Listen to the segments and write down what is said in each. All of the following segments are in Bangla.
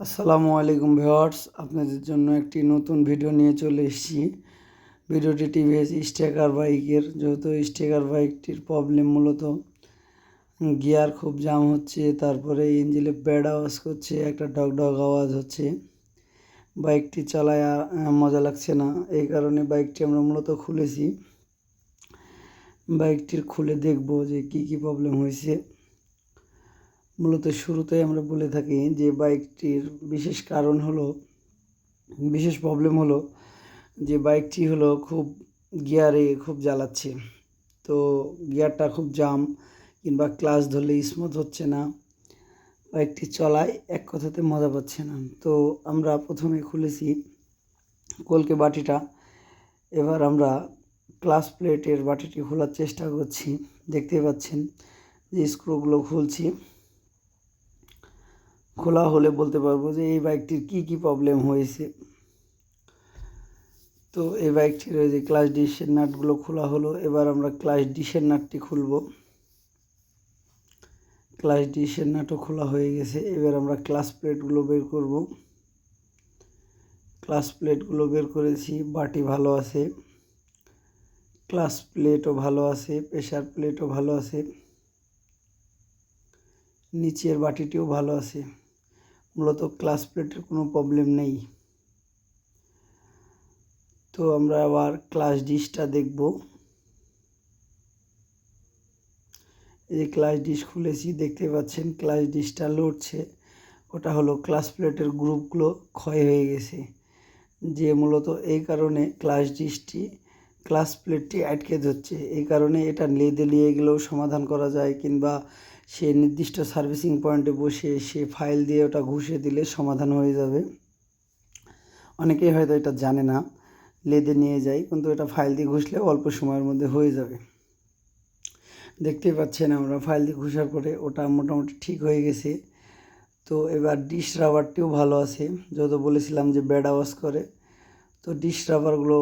আসসালামু আলাইকুম ভিউয়ার্স, আপনাদের জন্য একটি নতুন ভিডিও নিয়ে চলে এসেছি। ভিডিওটি টিভিএস স্টেকার বাইকের, যেহেতু স্টেকার বাইকটির প্রবলেম মূলত গিয়ার খুব জাম হচ্ছে, তারপরে ইঞ্জিনে ব্যাড আওয়াজ করছে, একটা ডগ ডগ আওয়াজ হচ্ছে। বাইকটি চালায় মজা লাগছে না, এই কারণে বাইকটি আমরা মূলত খুলেছি। বাইকটির খুলে দেখব যে কি কি প্রবলেম হয়েছে। মূলত শুরুতেই আমরা বলে থাকি যে বাইকটির বিশেষ কারণ হলো, বিশেষ প্রবলেম হলো যে বাইকটি হলো খুব গিয়ারে খুব জ্বালাচ্ছে। তো গিয়ারটা খুব জাম, কিংবা ক্লাচ ধরলে স্মুথ হচ্ছে না, বাইকটি চলায় এক কথাতে মজা পাচ্ছে না। তো আমরা প্রথমে খুলেছি কলকে বাটিটা, এবার আমরা ক্লাস প্লেটের বাটিটি খোলার চেষ্টা করছি। দেখতে পাচ্ছেন যে স্ক্রুগুলো খুলছি। খোলা হলে বলতে পারব যে এই বাইকটির কি কি প্রবলেম হয়েছে। তো এই বাইকটির ওই যে ক্লাস ডিশের নাটগুলো খোলা হলো, এবার আমরা ক্লাস ডিশের নাটটি খুলব। ক্লাস ডিশের নাটও খোলা হয়ে গেছে, এবার আমরা ক্লাস প্লেটগুলো বের করব। ক্লাস প্লেটগুলো বের করেছি, বাটি ভালো আছে। ক্লাস প্লেটও ভালো আছে প্রেশার প্লেটও ভালো আছে। নিচের বাটিটিও ভালো আছে। মূলত ক্লাস প্লেটের কোনো প্রবলেম নেই। তো আমরা আবার ক্লাস ডিশটা দেখব। এই যে ক্লাস ডিশ খুলেছি, দেখতে পাচ্ছেন ক্লাস ডিশটা লড়ছে। ওটা হলো ক্লাস প্লেটের গ্রুপগুলো ক্ষয় হয়ে গেছে। যে মূলত এই কারণে ক্লাস ডিশটি ক্লাস প্লেটটি আটকে ধরছে। এই কারণে এটা লেদে নিয়ে গেলেও সমাধান করা যায় কিংবা সে নির্দিষ্ট সার্ভিসিং পয়েন্টে বসে সে ফাইল দিয়ে ওটা ঘুষে দিলে সমাধান হয়ে যাবে। অনেকেই হয়তো এটা জানে না, লেদে নিয়ে যায়, কিন্তু এটা ফাইল দিয়ে ঘুষলে অল্প সময়ের মধ্যে হয়ে যাবে। দেখতেই পাচ্ছেন আমরা ফাইল দিয়ে ঘুষার পরে ওটা মোটামুটি ঠিক হয়ে গেছে। তো এবার ডিশ রাবারটিও ভালো আছে। যত বলেছিলাম যে ব্যাড আওয়াজ করে, তো ডিশ রাবারগুলো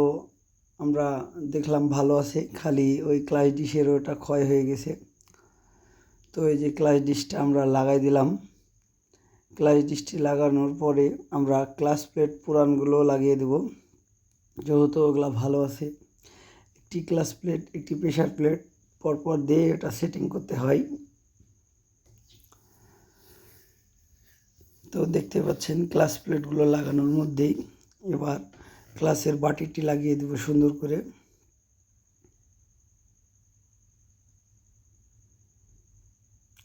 আমরা দেখলাম ভালো আছে। খালি ওই ক্লাস ডিশের ওটা ক্ষয় হয়ে গেছে। তো এই যে ক্লাস ডিশটা আমরা লাগাই দিলাম। ক্লাস ডিশটি লাগানোর পরে আমরা ক্লাস প্লেট পুরানগুলো লাগিয়ে দেব। যেহেতু ওগুলো ভালো আছে, একটি ক্লাস প্লেট একটি প্রেশার প্লেট পরপর দিয়ে এটা সেটিং করতে হয়। তো দেখতে পাচ্ছেন ক্লাস প্লেটগুলো লাগানোর মধ্যেই এবার ক্লাসের বাটিটি লাগিয়ে দেবো সুন্দর করে।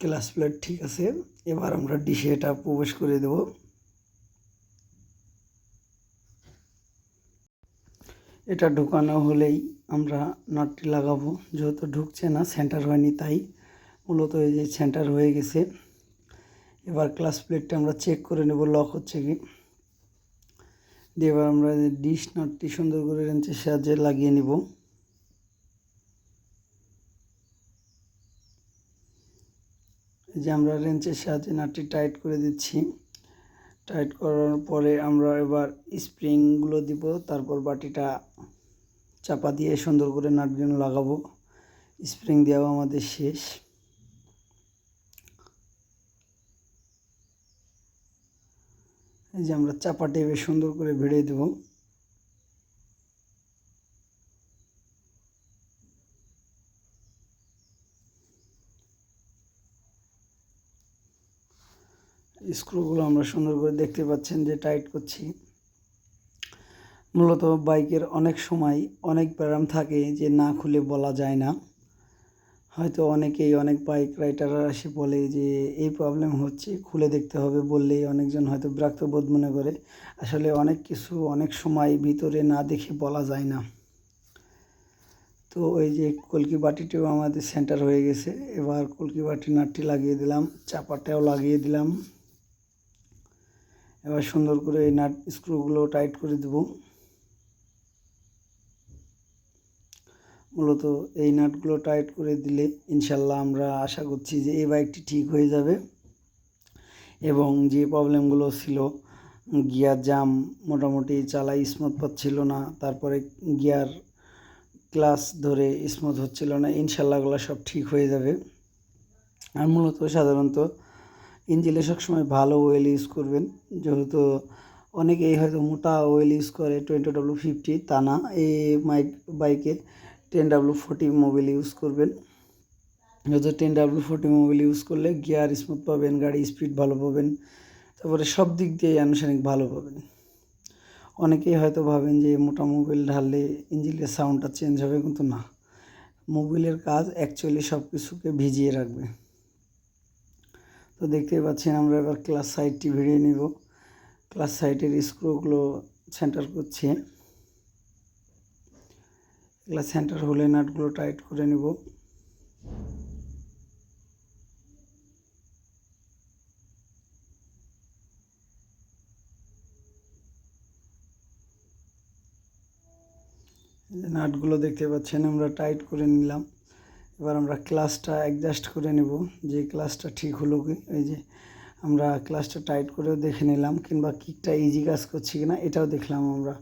ক্লাস প্লেট ঠিক আছে, এবার আমরা ডিশে এটা প্রবেশ করে দেব। এটা ঢুকানো হলেই আমরা নাটটি লাগাবো, যেহেতু ঢুকছে না, সেন্টার হয়নি, তাই মূলত এই যে সেন্টার হয়ে গেছে। এবার ক্লাস প্লেটটা আমরা চেক করে নেব, লক হচ্ছে কি। দিয়ে এবার আমরা ডিশ নাটটি সুন্দর করে রেঞ্চের সাহায্যে লাগিয়ে নিব। এই যে আমরা রেঞ্চের সাহায্যে নাটটি টাইট করে দিচ্ছি। টাইট করার পরে আমরা এবার স্প্রিংগুলো দিব, তারপর বাটিটা চাপা দিয়ে সুন্দর করে নাটগুলো লাগাবো। স্প্রিং দেওয়া আমাদের শেষ। এই যে আমরা চাপা টেপে সুন্দর করে ভিড়িয়ে দেবো। স্ক্রুগুলো আমরা সুন্দর করে দেখতে পাচ্ছেন যে টাইট করছি। মূলত বাইকের অনেক সময় অনেক ব্যায়াম থাকে যে না খুলে বলা যায় না। হয়তো অনেকেই অনেক বাইক রাইডাররা এসে বলে যে, এই প্রবলেম হচ্ছে, খুলে দেখতে হবে বললেই অনেকজন হয়তো বিরক্ত বোধ মনে করে। আসলে অনেক কিছু অনেক সময় ভিতরে না দেখে বলা যায় না। তো ওই যে কলকি বাটিটিও আমাদের সেন্টার হয়ে গেছে। এবার কলকি বাটি নাটটি লাগিয়ে দিলাম, চাপাটাও লাগিয়ে দিলাম। এবার সুন্দর করে এই নাট স্ক্রুগুলো টাইট করে দেব। মূলত এই নাটগুলো টাইট করে দিলে ইনশাল্লাহ আমরা আশা করছি যে এই বাইকটি ঠিক হয়ে যাবে এবং যে প্রবলেমগুলো ছিল, গিয়ার জাম মোটামুটি চালাই স্মুথ পাচ্ছিল না, তারপরে গিয়ার ক্লাস ধরে স্মুথ হচ্ছিল না ইনশাল্লাহগুলো সব ঠিক হয়ে যাবে। আর মূলত সাধারণত ইঞ্জিলে সবসময় ভালো ওয়েল ইউজ করবেন। যেহেতু অনেকেই হয়তো মোটা ওয়েল ইউজ করে টোয়েন্টি ডাব্লু ফিফটি তা না এই মাইক বাইকে ten W forty Mobil use করবেন। যেহেতু ten W forty Mobil use করলে গিয়ার স্মুথ পাবেন, গাড়ি স্পিড ভালো পাবেন, তারপরে সব দিক দিয়ে আনুষ্ঠানিক ভালো পাবেন। অনেকেই হয়তো ভাবেন যে মোটা মোবিল ঢাললে ইঞ্জিনের সাউন্ডটা চেঞ্জ হবে, কিন্তু না। মোবিলের কাজ অ্যাকচুয়ালি সব কিছুকে ভিজিয়ে রাখবে। তো দেখতেই পাচ্ছেন আমরা এবার ক্লাস সাইডটি ভিড়িয়ে নিব। ক্লাস সাইডের স্ক্রুগুলো সেন্টার করছি। এগুলো সেন্টার হলে নাটগুলো টাইট করে নিব। নাটগুলো দেখতে পাচ্ছেন আমরা টাইট করে নিলাম। এবার আমরা ক্লাসটা অ্যাডজাস্ট করে নেব, যে ক্লাসটা ঠিক হলো কি, এই যে আমরা ক্লাসটা টাইট করেও দেখে নিলাম কিংবা কিকটা ইজি কাজ করছে কিনা, এটাও দেখলাম আমরা।